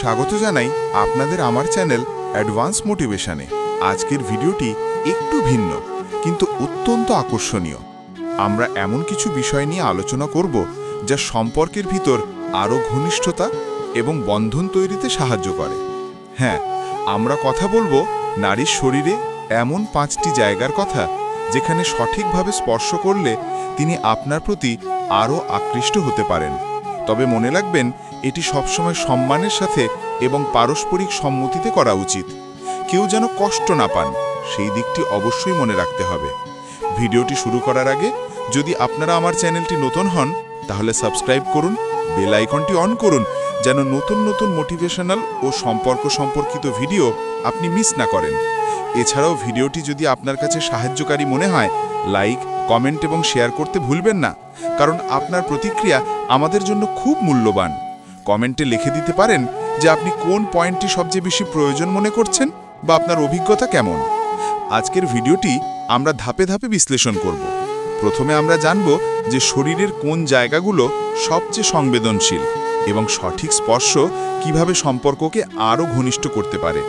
স্বাগত জানাই আপনাদের আমার চ্যানেল অ্যাডভান্স মোটিভেশনে। আজকের ভিডিওটি একটু ভিন্ন, কিন্তু অত্যন্ত আকর্ষণীয়। আমরা এমন কিছু বিষয় নিয়ে আলোচনা করব যা সম্পর্কের ভিতর আরও ঘনিষ্ঠতা এবং বন্ধন তৈরিতে সাহায্য করে। হ্যাঁ আমরা কথা বলব নারীর শরীরে এমন পাঁচটি জায়গার কথা যেখানে সঠিকভাবে স্পর্শ করলে তিনি আপনার প্রতি আরও আকৃষ্ট হতে পারেন। তবে মনে রাখবেন এটি সবসময় সম্মানের সাথে এবং পারস্পরিক সম্মতিতে করা উচিত। কেউ যেন কষ্ট না পান, সেই দিকটি অবশ্যই মনে রাখতে হবে। ভিডিওটি শুরু করার আগে, যদি আপনারা আমার চ্যানেলটি নতুন হন, তাহলে সাবস্ক্রাইব করুন, বেল আইকনটি অন করুন, যেন নতুন নতুন মোটিভেশনাল ও সম্পর্ক সম্পর্কিত ভিডিও আপনি মিস না করেন। এছাড়াও ভিডিওটি যদি আপনার কাছে সাহায্যকারী মনে হয়, লাইক, কমেন্ট এবং শেয়ার করতে ভুলবেন না, কারণ আপনার প্রতিক্রিয়া আমাদের জন্য খুব মূল্যবান। কমেন্টে লিখে দিতে পারেন যে আপনি কোন পয়েন্টটি সবচেয়ে বেশি প্রয়োজন মনে করছেন বা আপনার অভিজ্ঞতা কেমন। আজকের ভিডিওটি আমরা ধাপে ধাপে বিশ্লেষণ করব। প্রথমে আমরা জানব যে শরীরের কোন জায়গাগুলো সবচেয়ে সংবেদনশীল এবং সঠিক স্পর্শ কীভাবে সম্পর্ককে আরও ঘনিষ্ঠ করতে পারে।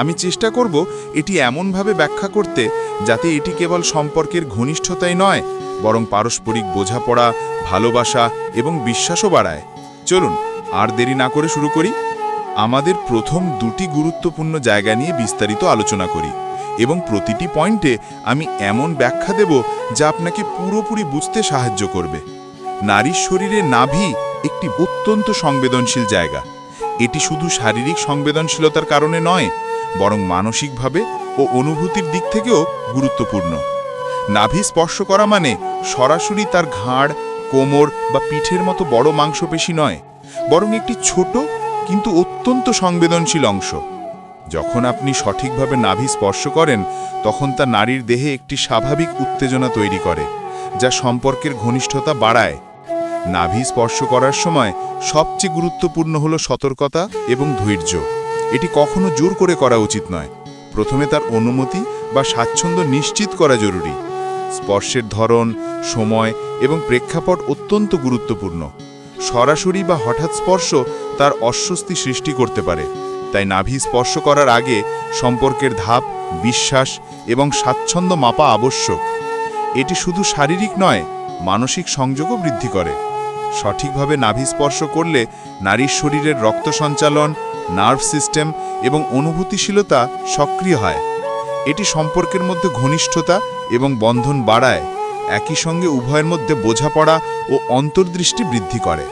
আমি চেষ্টা করব এটি এমনভাবে ব্যাখ্যা করতে যাতে এটি কেবল সম্পর্কের ঘনিষ্ঠতাই নয়, বরং পারস্পরিক বোঝাপড়া, ভালোবাসা এবং বিশ্বাসও বাড়ায়। চলুন আর দেরি না করে শুরু করি। আমাদের প্রথম দুটি গুরুত্বপূর্ণ জায়গা নিয়ে বিস্তারিত আলোচনা করি এবং প্রতিটি পয়েন্টে আমি এমন ব্যাখ্যা দেব যা আপনাকে পুরোপুরি বুঝতে সাহায্য করবে। নারীর শরীরে নাভি একটি অত্যন্ত সংবেদনশীল জায়গা। এটি শুধু শারীরিক সংবেদনশীলতার কারণে নয়, বরং মানসিকভাবে ও অনুভূতির দিক থেকেও গুরুত্বপূর্ণ। নাভি স্পর্শ করা মানে সরাসরি তার ঘাড়, কোমর বা পিঠের মতো বড় মাংসপেশি নয়। বরং একটি ছোট কিন্তু অত্যন্ত সংবেদনশীল অংশ। যখন আপনি সঠিকভাবে নাভি স্পর্শ করেন, তখন তা নারীর দেহে একটি স্বাভাবিক উত্তেজনা তৈরি করে, যা সম্পর্কের ঘনিষ্ঠতা বাড়ায়। নাভি স্পর্শ করার সময় সবচেয়ে গুরুত্বপূর্ণ হল সতর্কতা এবং ধৈর্য। এটি কখনো জোর করে করা উচিত নয়। প্রথমে তার অনুমতি বা স্বাচ্ছন্দ্য নিশ্চিত করা জরুরি। স্পর্শের ধরন, সময় এবং প্রেক্ষাপট অত্যন্ত গুরুত্বপূর্ণ। সরাসরি বা হঠাৎ স্পর্শ তার অস্বস্তি সৃষ্টি করতে পারে। তাই নাভি স্পর্শ করার আগে সম্পর্কের ধাপ, বিশ্বাস এবং স্বাচ্ছন্দ্য মাপা আবশ্যক। এটি শুধু শারীরিক নয়, মানসিক সংযোগও বৃদ্ধি করে। সঠিকভাবে নাভি স্পর্শ করলে নারীর শরীরের রক্ত সঞ্চালন, নার্ভ সিস্টেম এবং অনুভূতিশীলতা সক্রিয় হয়। এটি সম্পর্কের মধ্যে ঘনিষ্ঠতা এবং বন্ধন বাড়ায়। একই সঙ্গে উভয়ের মধ্যে বোঝাপড়া ও অন্তর্দৃষ্টি বৃদ্ধি করে।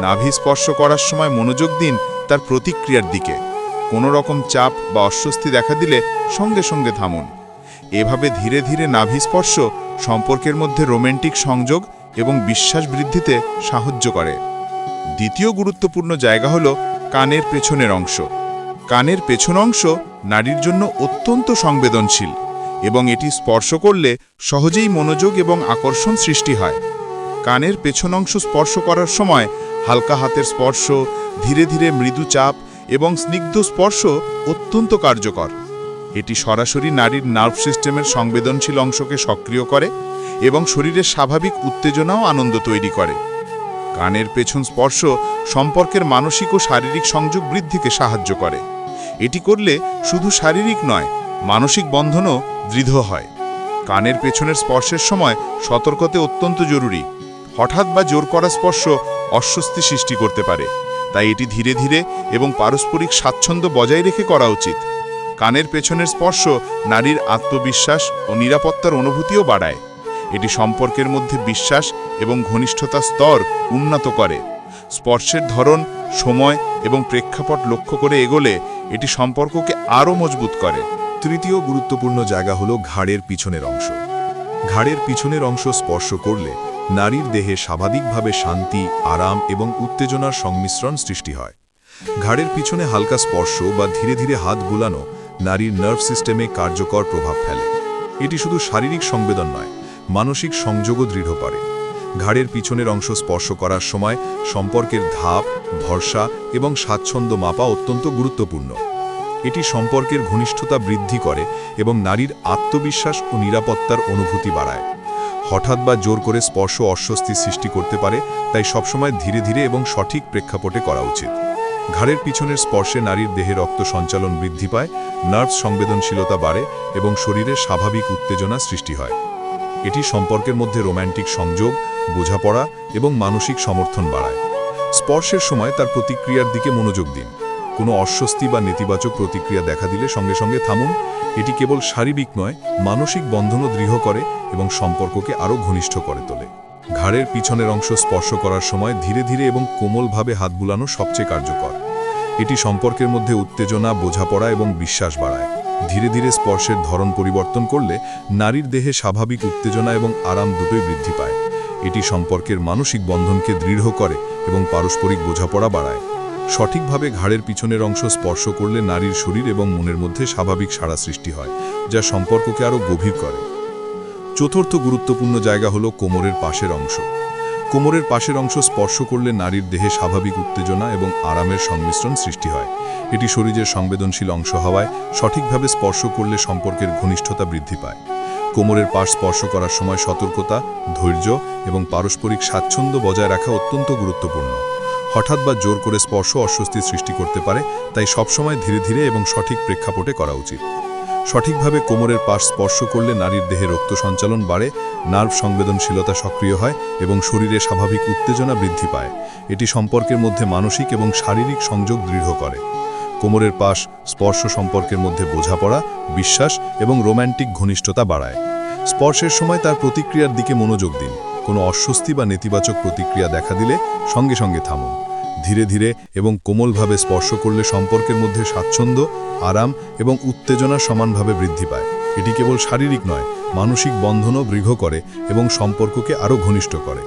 নাভি স্পর্শ করার সময় মনোযোগ দিন তার প্রতিক্রিয়ার দিকে। কোনো রকম চাপ বা অস্বস্তি দেখা দিলে সঙ্গে সঙ্গে থামুন। এভাবে ধীরে ধীরে নাভি স্পর্শ সম্পর্কের মধ্যে রোমান্টিক সংযোগ এবং বিশ্বাস বৃদ্ধিতে সাহায্য করে। দ্বিতীয় গুরুত্বপূর্ণ জায়গা হল কানের পেছনের অংশ। কানের পেছন অংশ নারীর জন্য অত্যন্ত সংবেদনশীল এবং এটি স্পর্শ করলে সহজেই মনোযোগ এবং আকর্ষণ সৃষ্টি হয়। কানের পেছন অংশ স্পর্শ করার সময় হালকা হাতের স্পর্শ, ধীরে ধীরে মৃদু চাপ এবং স্নিগ্ধ স্পর্শ অত্যন্ত কার্যকর। এটি সরাসরি নারীর নার্ভ সিস্টেমের সংবেদনশীল অংশকে সক্রিয় করে এবং শরীরের স্বাভাবিক উত্তেজনাও আনন্দ তৈরি করে। কানের পেছন স্পর্শ সম্পর্কের মানসিক ও শারীরিক সংযোগ বৃদ্ধিকে সাহায্য করে। এটি করলে শুধু শারীরিক নয়, মানসিক বন্ধনও দৃঢ় হয়। কানের পেছনের স্পর্শের সময় সতর্কতে অত্যন্ত জরুরি। হঠাৎ বা জোর করা স্পর্শ অস্বস্তি সৃষ্টি করতে পারে। তাই এটি ধীরে ধীরে এবং পারস্পরিক স্বাচ্ছন্দ্য বজায় রেখে করা উচিত। কানের পেছনের স্পর্শ নারীর আত্মবিশ্বাস ও নিরাপত্তার অনুভূতিও বাড়ায়। এটি সম্পর্কের মধ্যে বিশ্বাস এবং ঘনিষ্ঠতার স্তর উন্নত করে। স্পর্শের ধরন, সময় এবং প্রেক্ষাপট লক্ষ্য করে এগোলে এটি সম্পর্ককে আরও মজবুত করে। তৃতীয় গুরুত্বপূর্ণ জায়গা হল ঘাড়ের পিছনের অংশ। ঘাড়ের পিছনের অংশ স্পর্শ করলে নারীর দেহে স্বাভাবিকভাবে শান্তি, আরাম এবং উত্তেজনার সংমিশ্রণ সৃষ্টি হয়। ঘাড়ের পিছনে হালকা স্পর্শ বা ধীরে ধীরে হাত বুলানো নারীর নার্ভ সিস্টেমে কার্যকর প্রভাব ফেলে। এটি শুধু শারীরিক সংবেদন নয়, মানসিক সংযোগও দৃঢ় করে। ঘাড়ের পিছনের অংশ স্পর্শ করার সময় সম্পর্কের ধাপ, ভরসা এবং স্বাচ্ছন্দ্য মাপা অত্যন্ত গুরুত্বপূর্ণ। এটি সম্পর্কের ঘনিষ্ঠতা বৃদ্ধি করে এবং নারীর আত্মবিশ্বাস ও নিরাপত্তার অনুভূতি বাড়ায়। হঠাৎ বা জোর করে স্পর্শ অস্বস্তি সৃষ্টি করতে পারে, তাই সবসময় ধীরে ধীরে এবং সঠিক প্রেক্ষাপটে করা উচিত। ঘাড়ের পিছনের স্পর্শে নারীর দেহে রক্ত সঞ্চালন বৃদ্ধি পায় নার্ভ সংবেদনশীলতা বাড়ে এবং শরীরে স্বাভাবিক উত্তেজনা সৃষ্টি হয়। এটি সম্পর্কের মধ্যে রোম্যান্টিক সংযোগ, বোঝাপড়া এবং মানসিক সমর্থন বাড়ায়। স্পর্শের সময় তার প্রতিক্রিয়ার দিকে মনোযোগ দিন। কোনো অস্বস্তি বা নেতিবাচক প্রতিক্রিয়া দেখা দিলে সঙ্গে সঙ্গে থামুন। এটি কেবল শারীরিক নয়, মানসিক বন্ধনও দৃঢ় করে এবং সম্পর্ককে আরও ঘনিষ্ঠ করে তোলে। ঘাড়ের পিছনের অংশ স্পর্শ করার সময় ধীরে ধীরে এবং কোমলভাবে হাত বুলানো সবচেয়ে কার্যকর। এটি সম্পর্কের মধ্যে উত্তেজনা, বোঝাপড়া এবং বিশ্বাস বাড়ায়। ধীরে ধীরে স্পর্শের ধরন পরিবর্তন করলে নারীর দেহে স্বাভাবিক উত্তেজনা এবং আরাম দুটোই বৃদ্ধি পায়। এটি সম্পর্কের মানসিক বন্ধনকে দৃঢ় করে এবং পারস্পরিক বোঝাপড়া বাড়ায়। সঠিকভাবে ঘাড়ের পিছনের অংশ স্পর্শ করলে নারীর শরীর এবং মনের মধ্যে স্বাভাবিক সাড়া সৃষ্টি হয়, যা সম্পর্ককে আরও গভীর করে। চতুর্থ গুরুত্বপূর্ণ জায়গা হলো কোমরের পাশের অংশ। কোমরের পাশের অংশ স্পর্শ করলে নারীর দেহে স্বাভাবিক উত্তেজনা এবং আরামের সংমিশ্রণ সৃষ্টি হয়। এটি শরীরের সংবেদনশীল অংশ হওয়ায় সঠিকভাবে স্পর্শ করলে সম্পর্কের ঘনিষ্ঠতা বৃদ্ধি পায়। কোমরের পাশ স্পর্শ করার সময় সতর্কতা, ধৈর্য এবং পারস্পরিক স্বাচ্ছন্দ্য বজায় রাখা অত্যন্ত গুরুত্বপূর্ণ। হঠাৎ বা জোর করে স্পর্শ অস্বস্তি সৃষ্টি করতে পারে, তাই সবসময় ধীরে ধীরে এবং সঠিক প্রেক্ষাপটে করা উচিত। সঠিকভাবে কোমরের পাশ স্পর্শ করলে নারীর দেহে রক্ত সঞ্চালন বাড়ে, নার্ভ সংবেদনশীলতা সক্রিয় হয় এবং শরীরে স্বাভাবিক উত্তেজনা বৃদ্ধি পায়। এটি সম্পর্কের মধ্যে মানসিক এবং শারীরিক সংযোগ দৃঢ় করে। কোমরের পাশ স্পর্শ সম্পর্কের মধ্যে বোঝাপড়া, বিশ্বাস এবং রোম্যান্টিক ঘনিষ্ঠতা বাড়ায়। স্পর্শের সময় তার প্রতিক্রিয়ার দিকে মনোযোগ দিন। কোনো অস্বস্তি বা নেতিবাচক প্রতিক্রিয়া দেখা দিলে সঙ্গে সঙ্গে থামুন। ধীরে ধীরে এবং কোমলভাবে স্পর্শ করলে সম্পর্কের মধ্যে স্বাচ্ছন্দ্য, আরাম এবং উত্তেজনা সমানভাবে বৃদ্ধি পায়। এটি কেবল শারীরিক নয়, মানসিক বন্ধনও দৃঢ় করে এবং সম্পর্ককে আরও ঘনিষ্ঠ করে।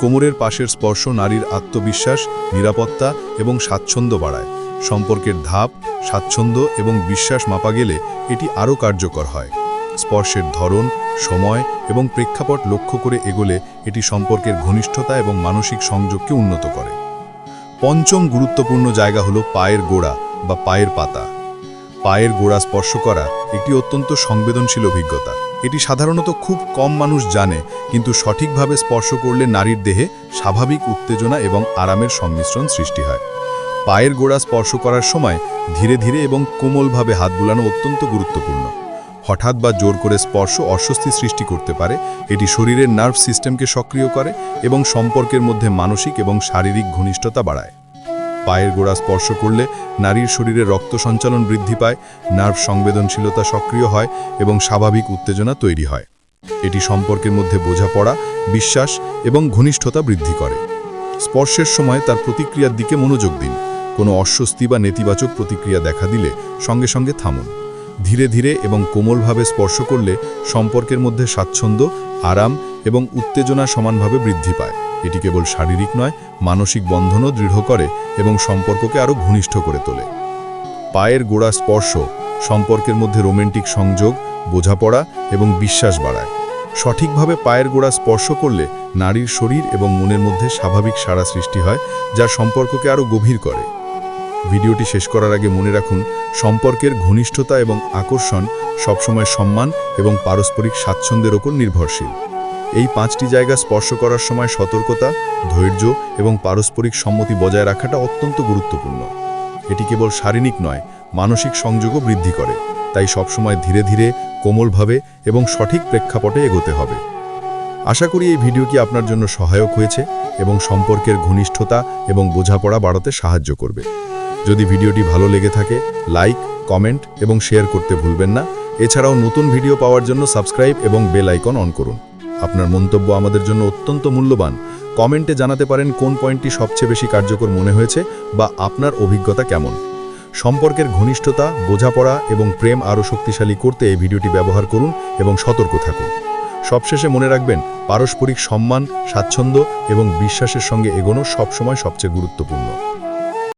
কোমরের পাশের স্পর্শ নারীর আত্মবিশ্বাস, নিরাপত্তা এবং স্বাচ্ছন্দ্য বাড়ায়। সম্পর্কের ধাপ, স্বাচ্ছন্দ্য এবং বিশ্বাস মাপা গেলে এটি আরও কার্যকর হয়। স্পর্শের ধরন, সময় এবং প্রেক্ষাপট লক্ষ্য করে এগোলে এটি সম্পর্কের ঘনিষ্ঠতা এবং মানসিক সংযোগকে উন্নত করে। পঞ্চম গুরুত্বপূর্ণ জায়গা হলো পায়ের গোড়া বা পায়ের পাতা। পায়ের গোড়া স্পর্শ করা একটি অত্যন্ত সংবেদনশীল অভিজ্ঞতা। এটি সাধারণত খুব কম মানুষ জানে, কিন্তু সঠিকভাবে স্পর্শ করলে নারীর দেহে স্বাভাবিক উত্তেজনা এবং আরামের সংমিশ্রণ সৃষ্টি হয়। পায়ের গোড়া স্পর্শ করার সময় ধীরে ধীরে এবং কোমলভাবে হাত বুলানো অত্যন্ত গুরুত্বপূর্ণ। হঠাৎ বা জোর করে স্পর্শ অস্বস্তি সৃষ্টি করতে পারে, এটি শরীরের নার্ভ সিস্টেমকে সক্রিয় করে এবং সম্পর্কের মধ্যে মানসিক এবং শারীরিক ঘনিষ্ঠতা বাড়ায়। পায়ের গোড়া স্পর্শ করলে নারীর শরীরে রক্ত সঞ্চালন বৃদ্ধি পায়, নার্ভ সংবেদনশীলতা সক্রিয় হয় এবং স্বাভাবিক উত্তেজনা তৈরি হয়। এটি সম্পর্কের মধ্যে বোঝাপড়া, বিশ্বাস এবং ঘনিষ্ঠতা বৃদ্ধি করে। স্পর্শের সময় তার প্রতিক্রিয়ার দিকে মনোযোগ দিন। কোনো অস্বস্তি বা নেতিবাচক প্রতিক্রিয়া দেখা দিলে সঙ্গে সঙ্গে থামুন। ধীরে ধীরে এবং কোমলভাবে স্পর্শ করলে সম্পর্কের মধ্যে স্বাচ্ছন্দ্য, আরাম এবং উত্তেজনা সমানভাবে বৃদ্ধি পায়। এটি কেবল শারীরিক নয়, মানসিক বন্ধনও দৃঢ় করে এবং সম্পর্ককে আরও ঘনিষ্ঠ করে তোলে। পায়ের গোড়া স্পর্শ সম্পর্কের মধ্যে রোমান্টিক সংযোগ, বোঝাপড়া এবং বিশ্বাস বাড়ায়। সঠিকভাবে পায়ের গোড়া স্পর্শ করলে নারীর শরীর এবং মনের মধ্যে স্বাভাবিক সাড়া সৃষ্টি হয়, যা সম্পর্ককে আরও গভীর করে। ভিডিওটি শেষ করার আগে মনে রাখুন, সম্পর্কের ঘনিষ্ঠতা এবং আকর্ষণ সবসময় সম্মান এবং পারস্পরিক স্বাচ্ছন্দ্যের ওপর নির্ভরশীল। এই পাঁচটি জায়গা স্পর্শ করার সময় সতর্কতা, ধৈর্য এবং পারস্পরিক সম্মতি বজায় রাখাটা অত্যন্ত গুরুত্বপূর্ণ। এটি কেবল শারীরিক নয়, মানসিক সংযোগও বৃদ্ধি করে, তাই সবসময় ধীরে ধীরে, কোমলভাবে এবং সঠিক প্রেক্ষাপটে এগোতে হবে। আশা করি এই ভিডিওটি আপনার জন্য সহায়ক হয়েছে এবং সম্পর্কের ঘনিষ্ঠতা এবং বোঝাপড়া বাড়াতে সাহায্য করবে। যদি ভিডিওটি ভালো লেগে থাকে লাইক কমেন্ট এবং শেয়ার করতে ভুলবেন না। এছাড়াও নতুন ভিডিও পাওয়ার জন্য সাবস্ক্রাইব এবং বেল আইকন অন করুন। আপনার মন্তব্য আমাদের জন্য অত্যন্ত মূল্যবান। কমেন্টে জানাতে পারেন কোন পয়েন্টটি সবচেয়ে বেশি কার্যকর মনে হয়েছে বা আপনার অভিজ্ঞতা কেমন। সম্পর্কের ঘনিষ্ঠতা, বোঝাপড়া এবং প্রেম আরও শক্তিশালী করতে এই ভিডিওটি ব্যবহার করুন এবং সতর্ক থাকুন। সবশেষে মনে রাখবেন, পারস্পরিক সম্মান, স্বাচ্ছন্দ্য এবং বিশ্বাসের সঙ্গে এগোনো সবসময় সবচেয়ে গুরুত্বপূর্ণ।